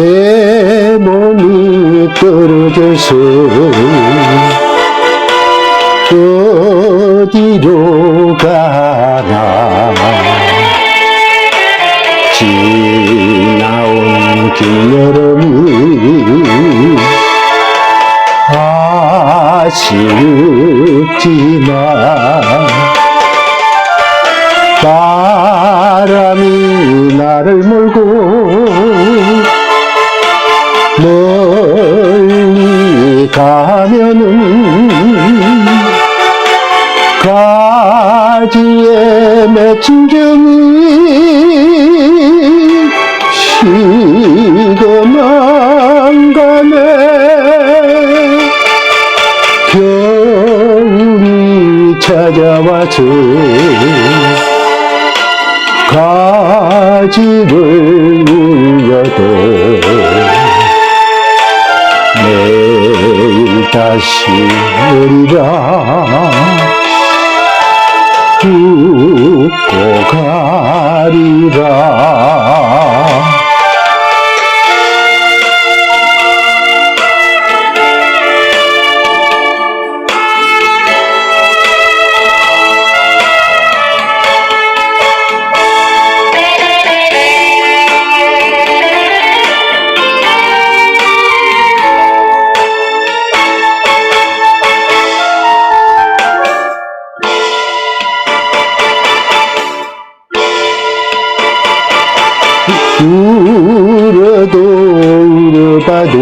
내 몸이 떨어져서 어디로 가나. 지나온 길여름이 아쉽지만 바람이 나를 몰고 멀리 가면은 가지에 맺힌 정이 식어만 가네. 겨울이 찾아와서 가지를 다시 오리라. 웃고 가리라 울어봐도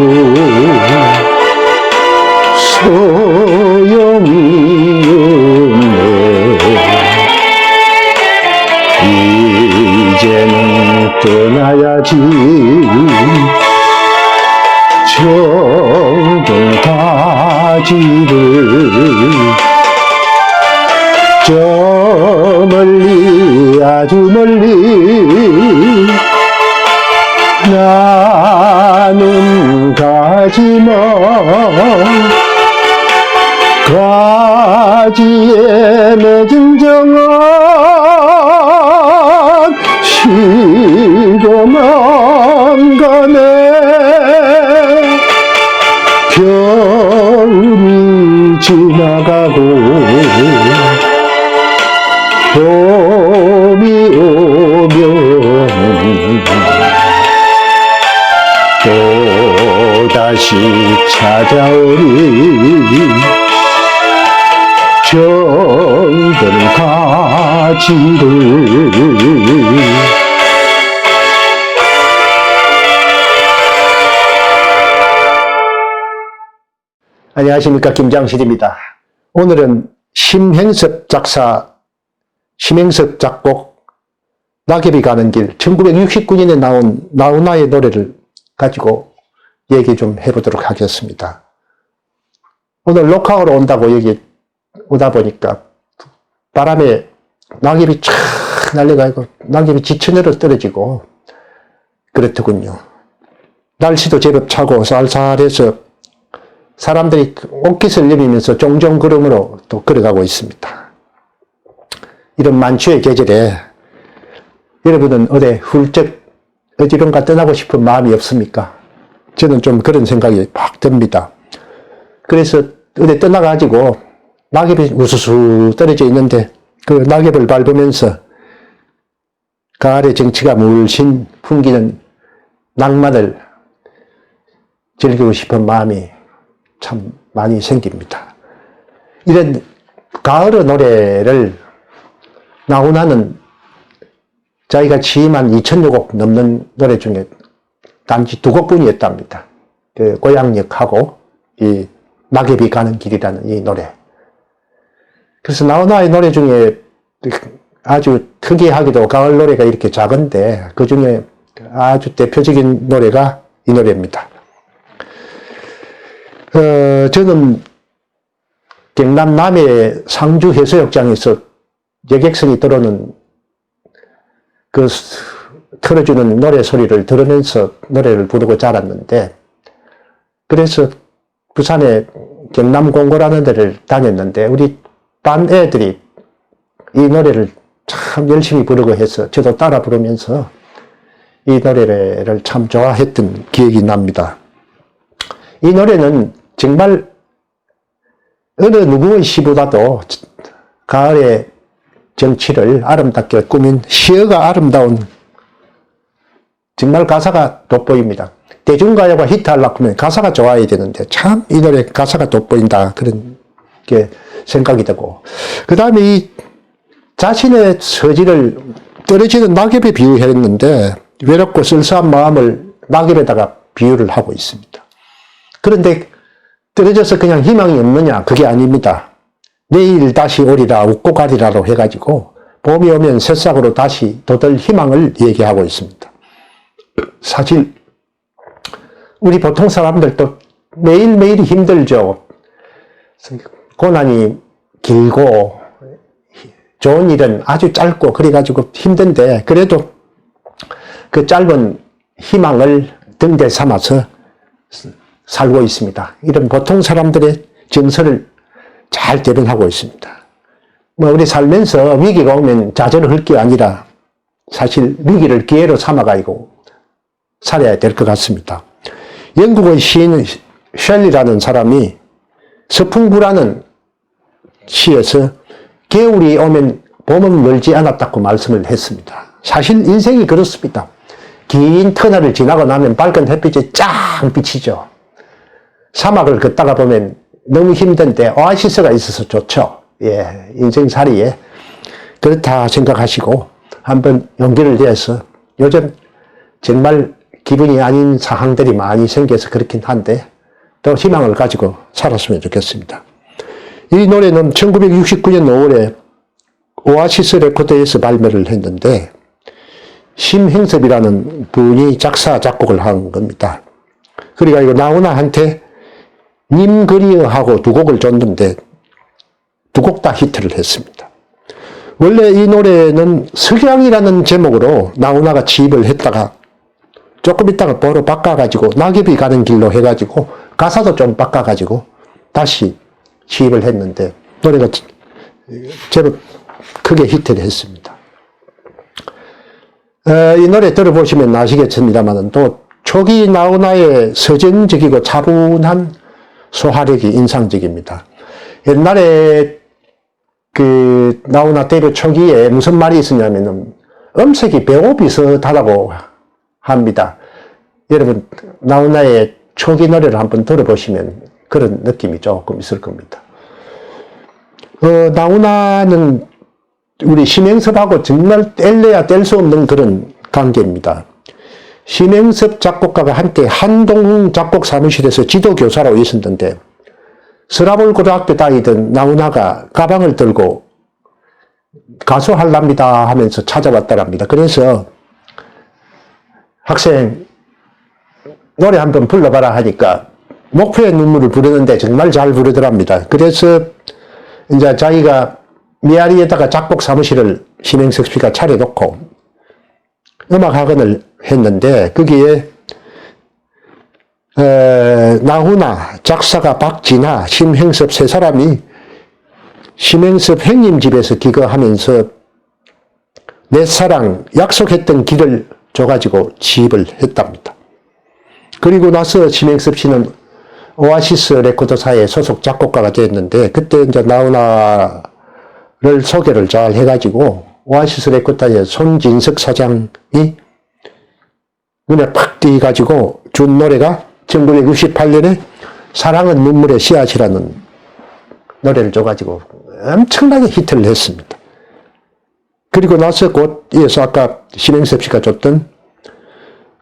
소용이 없네. 이제는 떠나야지. 정든 가지를 저 멀리 아주 멀리 나는 가지마. 가지에 맺은 정은 시고만 가네. 겨울이 지나가 찾아오리. 정든 가지를 안녕하십니까. 김장실입니다. 오늘은 심행섭 작사 심행섭 작곡 낙엽이 가는 길 1969년에 나온 나훈아의 노래를 가지고 얘기 좀 해보도록 하겠습니다. 오늘 녹화하러 온다고 여기 오다 보니까 바람에 낙엽이 촥 날려가고 낙엽이 지천으로 떨어지고 그렇더군요. 날씨도 제법 차고 쌀쌀해서 사람들이 옷깃을 내리면서 종종 걸음으로 또 걸어가고 있습니다. 이런 만추의 계절에 여러분은 어디 훌쩍 어디론가 떠나고 싶은 마음이 없습니까? 저는 좀 그런 생각이 팍 듭니다. 그래서 어디 떠나가지고 낙엽이 우수수 떨어져 있는데 그 낙엽을 밟으면서 가을의 정치가 물씬 풍기는 낭만을 즐기고 싶은 마음이 참 많이 생깁니다. 이런 가을의 노래를 나훈아는 자기가 취임한 2천여 곡 넘는 노래 중에 단지 두 곡뿐이었답니다. 그 고향역하고 이 낙엽이 가는 길이라는 이 노래. 그래서 나훈아의 노래 중에 아주 특이하게도 가을 노래가 이렇게 작은데 그 중에 아주 대표적인 노래가 이 노래입니다. 어, 저는 경남 남해 상주 해수욕장에서 여객선이 들어오는 그 틀어주는 노래 소리를 들으면서 노래를 부르고 자랐는데 그래서 부산에 경남공고라는 데를 다녔는데 우리 반 애들이 이 노래를 참 열심히 부르고 해서 저도 따라 부르면서 이 노래를 참 좋아했던 기억이 납니다. 이 노래는 정말 어느 누구의 시보다도 가을의 정치를 아름답게 꾸민 시어가 아름다운 정말 가사가 돋보입니다. 대중가요가 히트하려고 하면 가사가 좋아야 되는데 참 이 노래 가사가 돋보인다 그런 게 생각이 되고 그 다음에 이 자신의 서지를 떨어지는 낙엽에 비유했는데 외롭고 쓸쓸한 마음을 낙엽에다가 비유를 하고 있습니다. 그런데 떨어져서 그냥 희망이 없느냐? 그게 아닙니다. 내일 다시 오리라 웃고 가리라로 해가지고 봄이 오면 새싹으로 다시 더들 희망을 얘기하고 있습니다. 사실 우리 보통 사람들도 매일매일이 힘들죠. 고난이 길고 좋은 일은 아주 짧고 그래가지고 힘든데 그래도 그 짧은 희망을 등대 삼아서 살고 있습니다. 이런 보통 사람들의 정서를 잘 대변하고 있습니다. 뭐 우리 살면서 위기가 오면 좌절을 할 게 아니라 사실 위기를 기회로 삼아가지고 살아야 될 것 같습니다. 영국의 시인 셸리라는 사람이 서풍부라는 시에서 겨울이 오면 봄은 멀지 않았다고 말씀을 했습니다. 사실 인생이 그렇습니다. 긴 터널을 지나고 나면 밝은 햇빛이 쫙 비치죠. 사막을 걷다가 보면 너무 힘든데 오아시스가 있어서 좋죠. 예, 인생살이에 그렇다 생각하시고 한번 용기를 내서 요즘 정말 기분이 아닌 상황들이 많이 생겨서 그렇긴 한데 더 희망을 가지고 살았으면 좋겠습니다. 이 노래는 1969년 5월에 오아시스 레코드에서 발매를 했는데 심행섭이라는 분이 작사 작곡을 한 겁니다. 그러니까 이거 나훈아한테 님 그리어하고 두 곡을 줬는데 두 곡 다 히트를 했습니다. 원래 이 노래는 석양이라는 제목으로 나훈아가 지입을 했다가 조금 있다가 보로 바꿔가지고 낙엽이 가는 길로 해가지고 가사도 좀 바꿔가지고 다시 지입을 했는데 노래가 제법 크게 히트를 했습니다. 어, 이 노래 들어보시면 아시겠습니다만 또 초기 나훈아의 서정적이고 차분한 소화력이 인상적입니다. 옛날에 그 나훈아 데뷔 초기에 무슨 말이 있었냐면은 음색이 배우 비슷하다고 합니다. 여러분 나훈아의 초기 노래를 한번 들어보시면 그런 느낌이 조금 있을 겁니다. 어, 나훈아는 우리 심행섭하고 정말 뗄래야 뗄 수 없는 그런 관계입니다. 심행섭 작곡가가 한때 한동 작곡 사무실에서 지도교사로 있었는데 서라볼 고등학교 다니던 나훈아가 가방을 들고 가수 할랍니다 하면서 찾아왔다랍니다. 그래서 학생 노래 한 번 불러봐라 하니까 목표의 눈물을 부르는데 정말 잘 부르더랍니다. 그래서 이제 자기가 미아리에다가 작곡 사무실을 심행석 씨가 차려놓고 음악 학원을 했는데 거기에 에, 나훈아, 작사가 박진아, 심행섭 세 사람이 심행섭 행님 집에서 기거하면서 내 사랑 약속했던 길을 줘가지고 지입을 했답니다. 그리고 나서 심행섭 씨는 오아시스 레코드사의 소속 작곡가가 됐는데 그때 이제 나훈아를 소개를 잘 해가지고 오아시스 레코드사의 손진석 사장이 눈에 팍 띄가지고 준 노래가 1968년에 사랑은 눈물의 씨앗이라는 노래를 줘가지고 엄청나게 히트를 했습니다. 그리고 나서 곧 이어서 아까 신행섭 씨가 줬던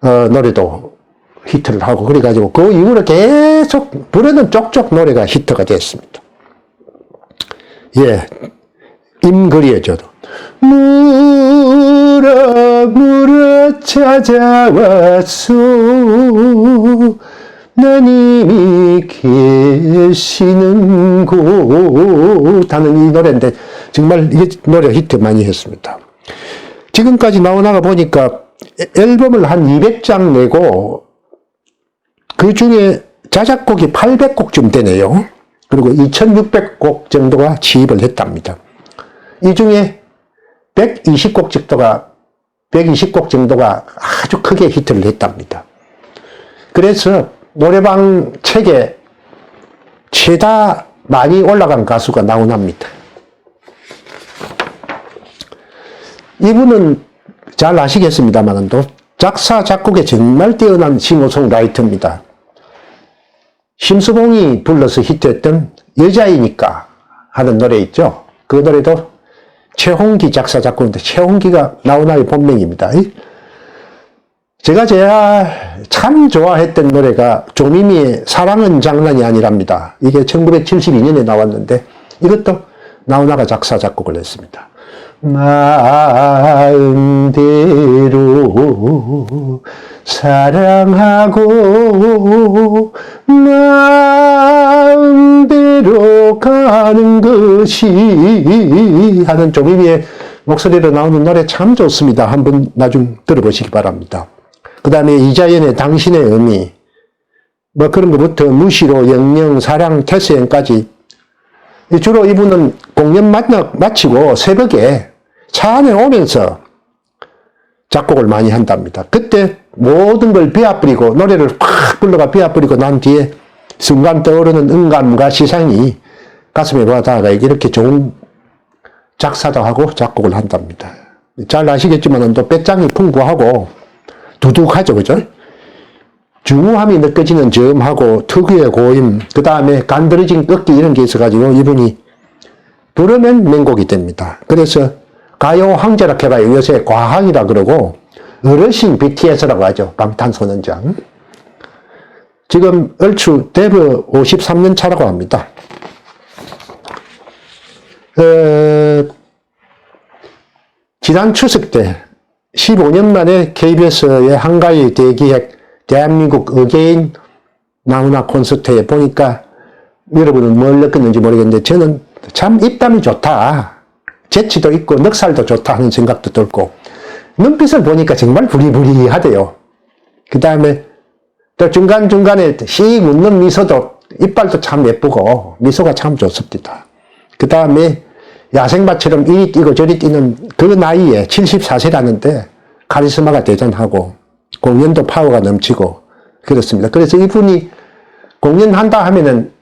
어, 노래도 히트를 하고 그래가지고 그 이후로 계속 부르는 쪽쪽 노래가 히트가 됐습니다. 예, 임그리의 저도 물어 물어 찾아왔소. 난 이미 계시는 곳. 하는 이 노래인데 정말 이게 노래 히트 많이 했습니다. 지금까지 나오나가 보니까 앨범을 한 200장 내고 그 중에 자작곡이 800곡쯤 되네요. 그리고 2600곡 정도가 지입을 했답니다. 이 중에 120곡 정도가 120곡 정도가 아주 크게 히트를 했답니다. 그래서 노래방 책에 최다 많이 올라간 가수가 나훈아입니다. 이분은 잘 아시겠습니다만 또 작사 작곡에 정말 뛰어난 싱어송라이터입니다. 심수봉이 불러서 히트했던 여자이니까 하는 노래 있죠. 그 노래도 최홍기 작사 작곡인데 최홍기가 나훈아의 본명입니다. 제가 제가 참 좋아했던 노래가 조미미의 사랑은 장난이 아니랍니다. 이게 1972년에 나왔는데 이것도 나훈아가 작사 작곡을 했습니다. 마음대로 사랑하고 마음대로 가는 것이 하는 조미미의 목소리로 나오는 노래 참 좋습니다. 한번 나중 들어보시기 바랍니다. 그 다음에 이자연의 당신의 의미 뭐 그런 것부터 무시로 영영 사랑 태스행까지 주로 이분은 공연 마치고 새벽에 차 안에 오면서 작곡을 많이 한답니다. 그때 모든 걸 비아뿌리고 노래를 확 불러가 비아뿌리고 난 뒤에 순간 떠오르는 응감과 시상이 가슴에 와닿아가 이렇게 좋은 작사도 하고 작곡을 한답니다. 잘 아시겠지만 또 배짱이 풍부하고 두둑하죠, 그죠? 중후함이 느껴지는 저음하고 특유의 고임, 그 다음에 간드러진 꺾기 이런 게 있어가지고 이분이 부르면 명곡이 됩니다. 그래서 가요 황제라 해봐요. 요새 과학이라 그러고 어르신 BTS라고 하죠. 방탄소년장. 지금 얼추 데뷔 53년 차라고 합니다. 어, 지난 추석 때 15년 만에 KBS의 한가위 대기획 대한민국 의계인 나훈아 콘서트에 보니까 여러분은 뭘 느꼈는지 모르겠는데 저는 참 입담이 좋다. 재치도 있고 넉살도 좋다 하는 생각도 들고 눈빛을 보니까 정말 부리부리하대요. 그 다음에 또 중간중간에 씩 웃는 미소도 이빨도 참 예쁘고 미소가 참 좋습니다. 그 다음에 야생마처럼 이리 뛰고 저리 뛰는 그 나이에 74세라는데 카리스마가 대단하고 공연도 파워가 넘치고 그렇습니다. 그래서 이분이 공연한다 하면은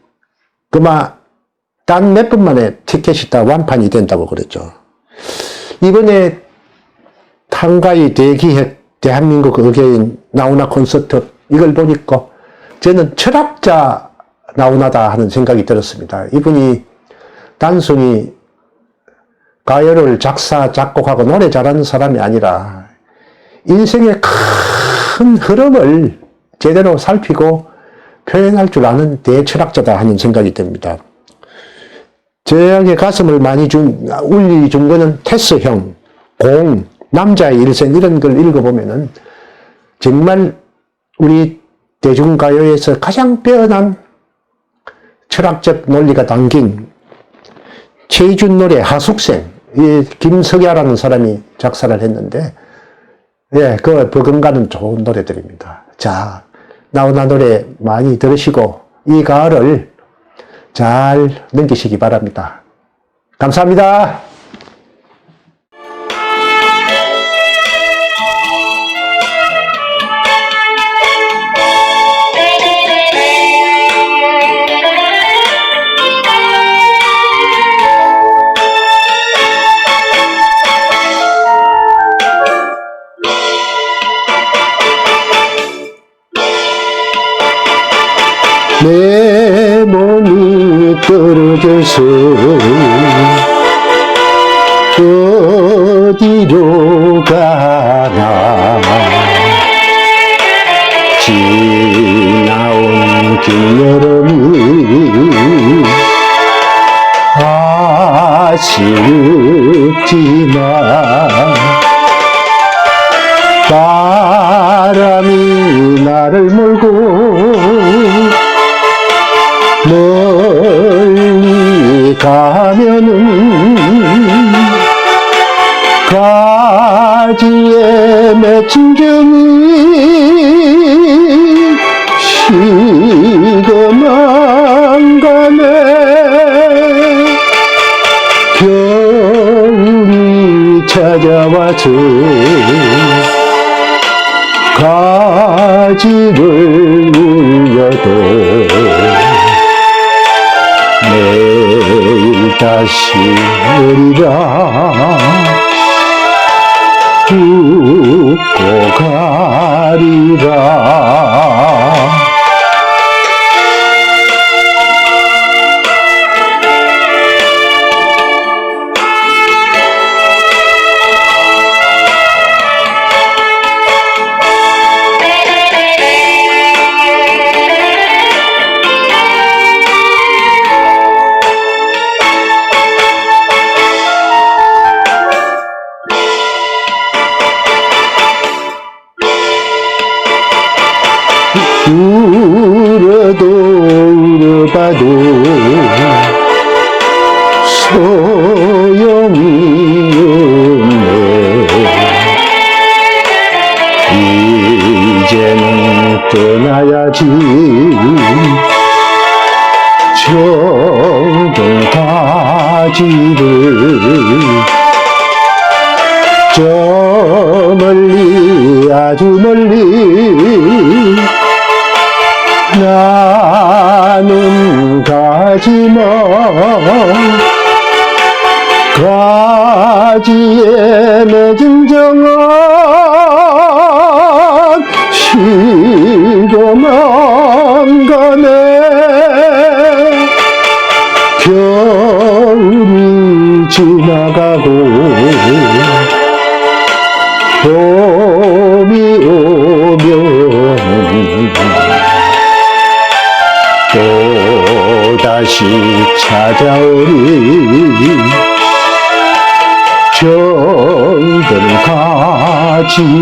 그마 단몇분 만에 티켓이 다 완판이 된다고 그랬죠. 이번에 한가위 대기획 대한민국 의계인 나훈아 콘서트 이걸 보니까 저는 철학자 나훈아다 하는 생각이 들었습니다. 이분이 단순히 가요를 작사, 작곡하고 노래 잘하는 사람이 아니라 인생의 큰 흐름을 제대로 살피고 표현할 줄 아는 대철학자다 하는 생각이 듭니다. 저에게 가슴을 많이 준, 울리 준 거는 테스형, 공, 남자의 일생 이런 걸 읽어보면은 정말 우리 대중가요에서 가장 빼어난 철학적 논리가 담긴 최희준 노래 하숙생, 이 김석야라는 사람이 작사를 했는데, 예, 그 버금가는 좋은 노래들입니다. 자, 나훈아 노래 많이 들으시고, 이 가을을 잘 넘기시기 바랍니다. 감사합니다. 떨어져서 어디로 가나. 지나온 길여름이 아쉽지만 바람이 나를 몰고 가지에 맺힌 정이 식어만 가네. 겨울이 찾아와서 가지를 울려도 내일 다시 오리라 웃고 가리라 봐도 소용이 없네. 이제는 떠나야지. 정든 가지를 저 멀리 아주 멀리 가지만 가지에 맺은 정은 시고만 찾아오리. 정든 가지를